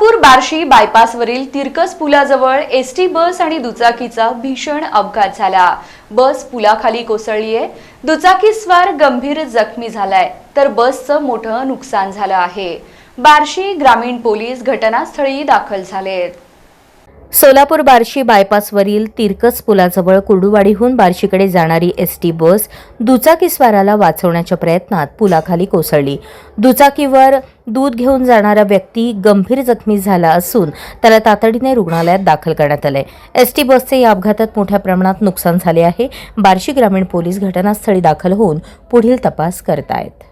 कोल्हापूर बार्शी बायपासवरील तिरकस पुलाजवळ S T bus आणि दुचाकीचा भीषण अपघात झाला. बस पुलाखाली कोसळली आहे दुचाकीस्वार गंभीर जखमी झालाय. तर बसचं मोठं नुकसान झालं आहे. बार्शी ग्रामीण पोलीस घटनास्थळी दाखल झालेत. सोलापूर बार्शी बायपासवरील तिरकस पुलाजवळ कुर्डुवाडीहून बार्शीकडे जाणारी एस टी बस दुचाकीस्वाराला वाचवण्याच्या प्रयत्नात पुलाखाली कोसळली. दुचाकीवर दूध घेऊन जाणारा व्यक्ती गंभीर जखमी झाला असून त्याला तातडीने रुग्णालयात दाखल करण्यात आलंय. एस टी बसचे या अपघातात मोठ्या प्रमाणात नुकसान झाले आहे. बार्शी ग्रामीण पोलीस घटनास्थळी दाखल होऊन पुढील तपास करत आहेत